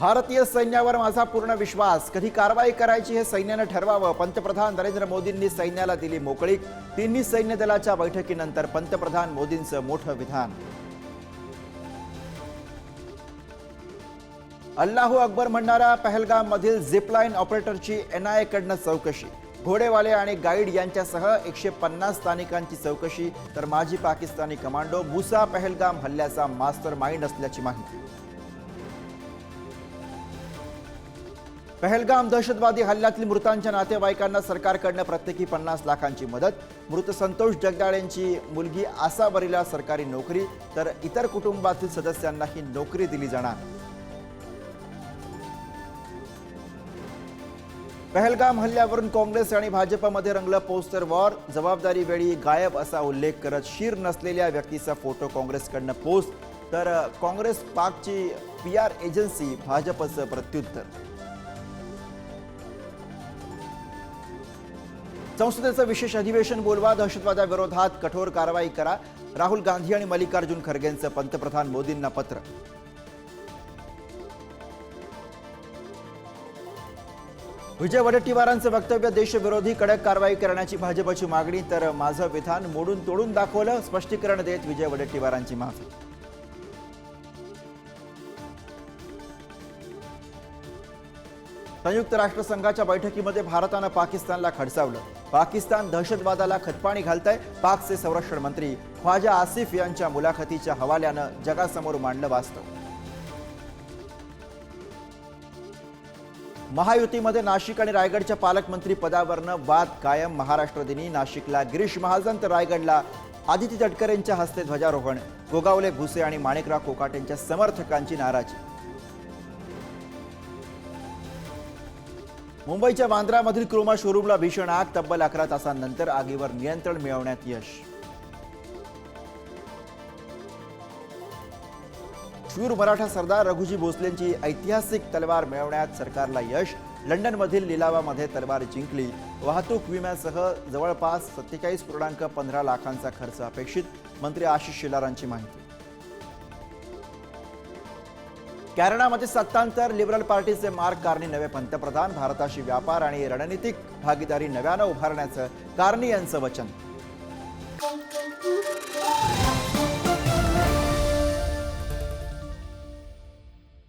भारतीय सैन्यावर माझा पूर्ण विश्वास. कधी कारवाई करायची हे सैन्यानं ठरवावं. पंतप्रधान नरेंद्र मोदींनी सैन्याला दिली मोकळीक तिन्ही सैन्य दलाच्या बैठकीनंतर पंतप्रधान मोदींचं मोठं विधान. अल्लाहू अकबर म्हणणाऱ्या पहलगाम मधील झिपलाईन ऑपरेटरची एनआयए कडनं चौकशी. घोडेवाले आणि गाईड यांच्यासह एकशे पन्नास स्थानिकांची चौकशी. तर माजी पाकिस्तानी कमांडो मुसा पहलगाम हल्ल्याचा मास्टर माइंड असल्याची माहिती. पहलगाम दहशतवादी हल्ल्यातील मृतांच्या नातेवाईकांना सरकारकडनं प्रत्येकी पन्नास लाखांची मदत. मृत संतोष जगदाळ यांची मुलगी आसाबरीला सरकारी नोकरी तर इतर कुटुंबातील सदस्यांनाही नोकरी दिली जाणार. पहलगाम हल्ल्यावरून काँग्रेस आणि भाजपमध्ये रंगलं पोस्टर वॉर. जबाबदारी वेळी गायब असा उल्लेख करत शीर नसलेल्या व्यक्तीचा फोटो काँग्रेसकडनं पोस्ट. तर काँग्रेस पाकची पी आर एजन्सी भाजपचं प्रत्युत्तर. संसदेचं विशेष अधिवेशन बोलवा दहशतवादाविरोधात कठोर कारवाई करा. राहुल गांधी आणि मल्लिकार्जुन खरगेंचं पंतप्रधान मोदींना पत्र. विजय वडेट्टीवारांचं वक्तव्य देशविरोधी कडक कारवाई करण्याची भाजपची मागणी तर माझं विधान मोडून तोडून दाखवलं स्पष्टीकरण देत विजय वडेट्टीवारांची माफी. संयुक्त राष्ट्रसंघाच्या बैठकीमध्ये भारतानं पाकिस्तानला खडसावलं. पाकिस्तान दहशतवादाला खतपाणी घालतंय पाकचे संरक्षण मंत्री ख्वाजा आसिफ यांच्या मुलाखतीच्या हवाल्यानं जगासमोर मांडलं वास्तव. महायुतीमध्ये नाशिक आणि रायगडच्या पालकमंत्री पदावरनं वाद कायम. महाराष्ट्र दिनी नाशिकला गिरीश महाजन तर रायगडला आदिती तटकरेंच्या हस्ते ध्वजारोहण. गोगावले भुसे आणि माणिकराव कोकाटेंच्या समर्थकांची नाराजी. मुंबईच्या बांद्रामधील क्रोमा शोरूमला भीषण आग तब्बल अकरा तासांनंतर आगीवर नियंत्रण मिळवण्यात यश. शूर मराठा सरदार रघुजी भोसलेंची ऐतिहासिक तलवार मिळवण्यात सरकारला यश. लंडनमधील लिलावामध्ये तलवार जिंकली. वाहतूक विम्यासह जवळपास सत्तेचाळीस पूर्णांक पंधरा लाखांचा खर्च अपेक्षित मंत्री आशिष शेलारांची माहिती. कॅनडामध्ये सत्तांतर लिबरल पार्टीचे मार्क कार्नी नवे पंतप्रधान भारताशी व्यापार आणि रणनीतिक भागीदारी नव्यानं उभारण्याचं कार्नी यांचं वचन.